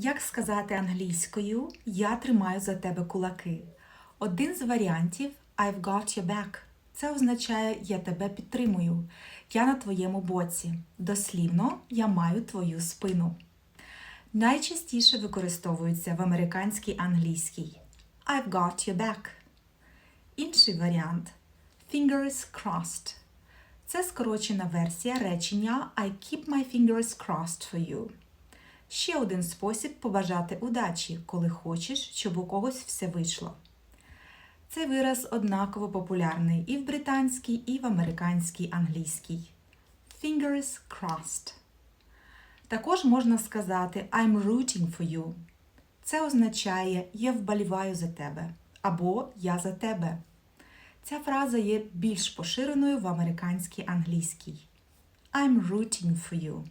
Як сказати англійською Я тримаю за тебе кулаки? Один з варіантів I've got your back. Це означає Я тебе підтримую. Я на твоєму боці. Дослівно я маю твою спину. Найчастіше використовується в американській англійській I've got your back. Інший варіант Fingers crossed. Це скорочена версія речення I keep my fingers crossed for you. Ще один спосіб побажати удачі, коли хочеш, щоб у когось все вийшло. Цей вираз однаково популярний і в британській, і в американській англійській. Fingers crossed. Також можна сказати I'm rooting for you. Це означає Я вболіваю за тебе або Я за тебе. Ця фраза є більш поширеною в американській англійській. I'm rooting for you.